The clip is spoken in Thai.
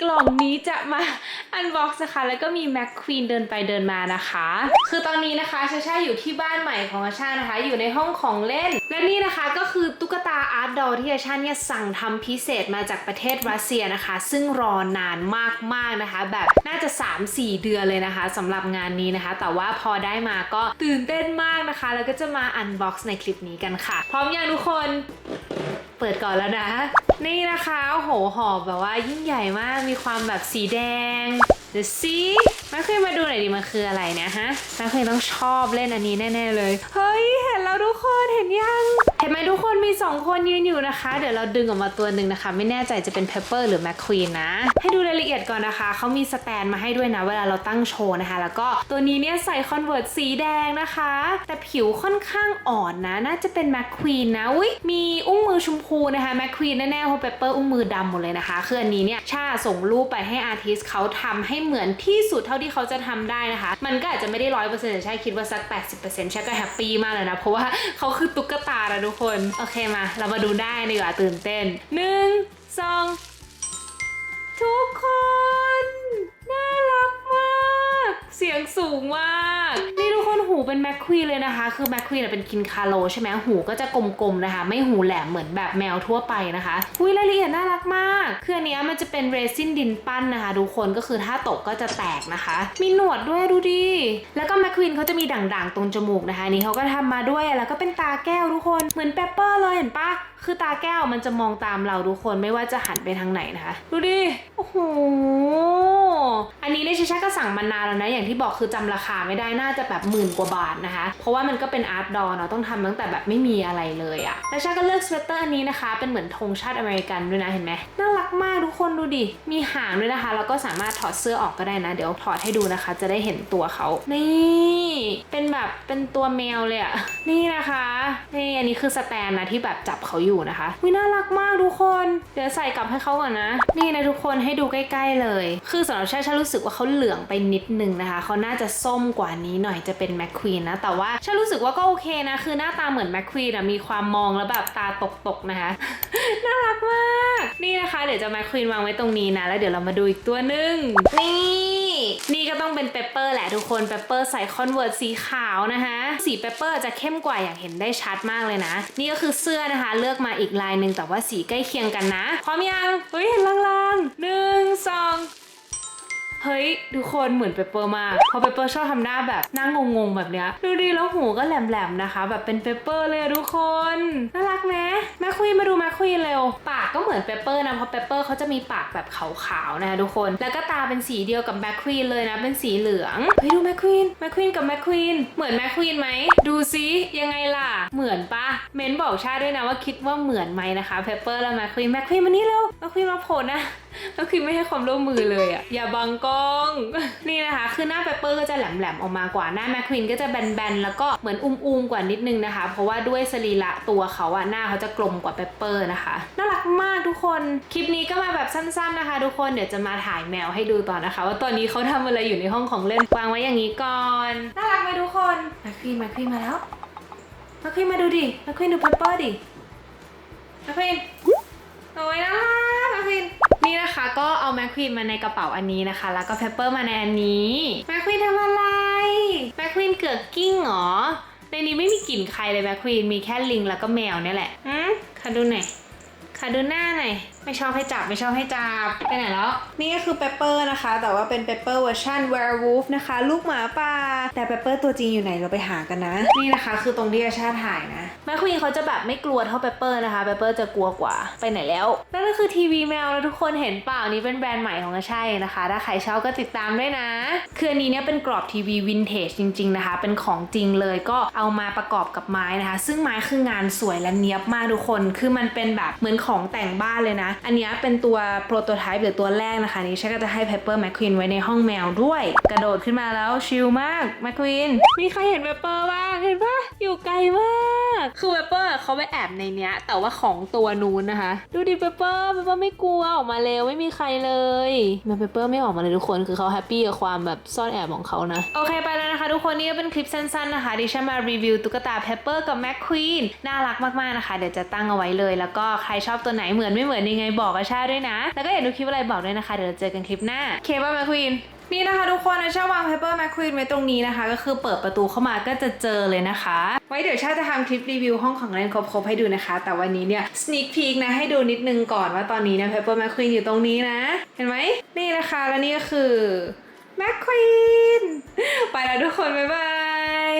กล่องนี้จะมาอันบ็อกซ์นะคะ แล้วก็มีแม็กควีนเดินไปเดินมานะคะ คือตอนนี้นะคะชาชาอยู่ที่บ้านใหม่ของอาชานะคะ อยู่ในห้องของเล่น และนี่นะคะก็คือตุ๊กตาอาร์ตดอลที่อาชาเนี่ยสั่งทำพิเศษมาจากประเทศรัสเซียนะคะ ซึ่งรอนานมากๆนะคะ แบบน่าจะ 3-4 เดือนเลยนะคะสำหรับงานนี้นะคะ แต่ว่าพอได้มาก็ตื่นเต้นมากนะคะ แล้วก็จะมาอันบ็อกซ์ในคลิปนี้กันค่ะ พร้อมอยังทุกคน เปิดก่อนแล้วนะ นี่นะคะโอ้โหหอบแบบว่ายิ่งใหญ่มากมีความแบบสีแดงเดี๋ยวสิม่เคยมาดูหน่อยดิมันคืออะไรเนะฮะม่เคยต้องชอบเล่นอันนี้แน่ ๆ เลย เฮ้ย เห็นแล้วทุกคนเห็นยัง เห็นไหมทุกคนมีสองคนยืนอยู่นะคะ เดี๋ยวเราดึงออกมาตัวหนึ่งนะคะ ไม่แน่ใจจะเป็นเพปเปอร์หรือแมคควีนนะ ให้ดูรายละเอียดก่อนนะคะ เขามีสแตนมาให้ด้วยนะ เวลาเราตั้งโชว์นะคะ แล้วก็ตัวนี้เนี่ยใส่คอนเวิร์ตสีแดงนะคะ แต่ผิวค่อนข้างอ่อนนะ น่าจะเป็นแมคควีนนะอุ้ยมีอุ้งมือชมพูนะคะแมคควีนแน่ๆเพราะเปเปอร์อุ้งมือดำหมดเลยนะคะคืออันนี้เนี่ยชาส่งรูปไปให้อาร์ติสเขาทำให้เหมือนที่สุดเท่าที่เขาจะทำได้นะคะ มันก็อาจจะไม่ได้ร้อยเปอร์เซ็นต์แต่ชาคิดว่าสัก 80%ชาก็แฮปปี้มากเลยนะเพราะว่าเขาคือตุ๊กตานะทุกคน โอเคมา เรามาดูได้ดีกว่าตื่นเต้นหนึ่งสองทุกคน น่ารักมาก เสียงสูงมาก เป็นแมคควีนเลยนะคะ คือแมคควีนเป็นกินคาโลใช่ไหมหูก็จะกลมๆนะคะ ไม่หูแหลมเหมือนแบบแมวทั่วไปนะคะอุ้ยรายละเอียดน่ารักมาก คืออันนี้มันจะเป็นเรซินดินปั้นนะคะทุกคนก็คือถ้าตกก็จะแตกนะคะ มีหนวดด้วยดูดิ แล้วก็แมคควีนเขาจะมีด่างๆตรงจมูกนะคะนี่เขาก็ทำมาด้วยแล้วก็เป็นตาแก้วทุกคนเหมือนเปปเปอร์เลยเห็นปะคือตาแก้วมันจะมองตามเราทุกคนไม่ว่าจะหันไปทางไหนนะคะ ดูดิโอ้โห สั่งมานานแล้วนะ อย่างที่บอกคือจำราคาไม่ได้น่าจะแบบหมื่นกว่าบาทนะคะ เพราะว่ามันก็เป็นอาร์ตดอเนาะต้องทำตั้งแต่แบบไม่มีอะไรเลยอะแล้วชาก็เลือกสเวตเตอร์อันนี้นะคะ เป็นเหมือนธงชาติอเมริกันด้วยนะเห็นไหมน่ารักมากทุกคนดูดิ มีหางด้วยนะคะ แล้วก็สามารถถอดเสื้อออกก็ได้นะ เดี๋ยวถอดให้ดูนะคะ จะได้เห็นตัวเขา นี่ เป็นแบบเป็นตัวแมวเลยอะนี่นะคะนี่อันนี้คือสแตนนะที่แบบจับเขาอยู่นะคะวิน่ารักมากทุกคน เดี๋ยวใส่กลับให้เขาก่อนนะ นี่นะทุกคนให้ดูใกล้ ๆเลย คือสำหรับชาชารู้สึกว่าเขาเหลืองไปนิดนึงนะคะ เขาน่าจะส้มกว่านี้หน่อยจะเป็นแมคควีนนะ แต่ว่าชารู้สึกว่าก็โอเคนะ คือหน้าตาเหมือนแมคควีนอะมีความมองแล้วแบบตาตกๆนะคะ น่ารักมาก นี่นะคะ เดี๋ยวจะแมคควีนวางไว้ตรงนี้นะ แล้วเดี๋ยวเรามาดูอีกตัวหนึ่งนี่นี่ก็ต้องเป็นเปปเปอร์แหละทุกคนเปปเปอร์ใส่คอนเวิร์ตสีขาวนะคะ สีเปปเปอร์จะเข้มกว่าอย่างเห็นได้ชัดมากเลยนะ นี่ก็คือเสื้อนะคะ เลือกมาอีกลายหนึ่งแต่ว่าสีใกล้เคียงกันนะพร้อมยังเฮ้ยเห็นลางๆหนึ่งสอง เฮ้ยทุกคนเหมือนเปเปอร์มากเพราะเปเปอร์ชอบทำหน้าแบบหน้างงๆแบบเนี้ยดูดีแล้วหูก็แหลมๆนะคะ แบบเป็นเปเปอร์เลยทุกคนน่ารักไหมแม่ควีนมาดูแม่ควีนเร็ว ปากก็เหมือนเปเปอร์นะเพราะเปเปอร์เขาจะมีปากแบบขาวๆนะคะทุกคนแล้วก็ตาเป็นสีเดียวกับแม่ควีนเลยนะเป็นสีเหลืองเฮ้ยดูแม่ควีนแม่ควีนกับแม่ควีนเหมือนแม่ควีนไหมดูซิยังไงล่ะ เหมือนปะเมนบอกชาด้วยนะว่าคิดว่าเหมือนไหมนะคะเปเปอร์และแม่ควีนแม่ควีนมานี่เร็วแม่ควีนมาโผล่นะก็คือไม่ให้ความร่วมมือเลยอะอย่าบังกล้อง นี่นะคะ คือหน้าเปเปอร์ก็จะแหลมๆออกมากว่า หน้าแมคควีนก็จะแบนๆ แล้วก็เหมือนอุ้มๆ กว่านิดนึงนะคะ เพราะว่าด้วยสรีระตัวเขาอะหน้าเขาจะกลมกว่าเปเปอร์นะคะ น่ารักมากทุกคน คลิปนี้ก็มาแบบสั้นๆนะคะ ทุกคน เดี๋ยวจะมาถ่ายแมวให้ดูต่อนะคะ ว่าตอนนี้เขาทำอะไรอยู่ในห้องของเล่น วางไว้อย่างนี้ก่อน น่ารักไหมทุกคน แมคควีนแมคควีนมาแล้ว แมคควีนมาดูดิ แมคควีนดูเปเปอร์ดิ แมคควีนโอ้ยน่า แมคควีนมาในกระเป๋าอันนี้นะคะ แล้วก็เพปเปอร์มาในอันนี้แมคควีนทำอะไรแมคควีนเกือกกิ้งเหรอในนี้ไม่มีกลิ่นใครเลยแมคควีนมีแค่ลิงแล้วก็แมวเนี่ยแหละอืมขอดูหน่อยขอดูหน้าหน่อย ไม่ชอบให้จับไม่ชอบให้จับไปไหนแล้ว นี่ก็คือเปปเปอร์นะคะ แต่ว่าเป็นเปปเปอร์เวอร์ชัน werewolf นะคะ ลูกหมาป่า แต่เปปเปอร์ตัวจริงอยู่ไหนเราไปหากันนะ นี่นะคะคือตรงที่อาชาถ่ายนะแมคควีนเขาจะแบบไม่กลัวเท่าเปปเปอร์นะคะเปปเปอร์จะกลัวกว่าไปไหนแล้วนั่นก็คือทีวีแมวแล้วทุกคนเห็นเปล่านี่เป็นแบรนด์ใหม่ของอาชาเองนะคะ ถ้าใครชอบก็ติดตามด้วยนะคืออันนี้เนี่ยเป็นกรอบทีวีวินเทจจริง ๆนะคะ เป็นของจริงเลยก็เอามาประกอบกับไม้นะคะ ซึ่งไม้คืองานสวยและเนียบมากทุกคน คือมันเป็นแบบเหมือนของแต่งบ้านเลยนะอันนี้เป็นตัวโปรโตไทป์หรือตัวแรกนะคะนี่ฉันก็จะให้เพปเปอร์แมคควีนไว้ในห้องแมวด้วย กระโดดขึ้นมาแล้วชิลมากแมคควีนมีใครเห็นเพปเปอร์บ้างเห็นปะอยู่ไกลมาก คือเพปเปอร์เขาเขาไปแอบในเนี้ย แต่ว่าของตัวนู้นนะคะ ดูดิเปเปอร์เปเปอร์ไม่กลัวออกมาเร็วไม่มีใครเลยมันเปเปอร์ไม่ออกมาเลยทุกคนคือเขาแฮปปี้กับความแบบซ่อนแอบของเขานะ โอเคไปแล้วนะคะ ทุกคนนี่ก็เป็นคลิปสั้นๆนะคะดิฉันมารีวิวตุ๊กตาเพปเปอร์กับแม็กควีนน่ารักมากๆนะคะเดี๋ยวจะตั้งเอาไว้เลย แล้วก็ใครชอบตัวไหนเหมือนไม่เหมือนยังไงบอกอาชาด้วยนะ แล้วก็อยากดูคลิปอะไรบอกด้วยนะคะเดี๋ยวเราเจอกันคลิปหน้าโอเคป่ะแม็กควีน นี่นะคะทุกคนนะชาวางเพเปอร์แมคควีนไว้ตรงนี้นะคะ ก็คือเปิดประตูเข้ามาก็จะเจอเลยนะคะ ไว้เดี๋ยวชาจะทำคลิปรีวิวห้องของเล่นครบๆให้ดูนะคะ แต่วันนี้เนี่ย sneak peek นะให้ดูนิดนึงก่อนว่าตอนนี้เนี่ยเพเปอร์แมคควีนอยู่ตรงนี้นะ เห็นไหมนี่นะคะแล้วนี่ก็คือแมคควีนไปแล้วทุกคนบ๊ายบาย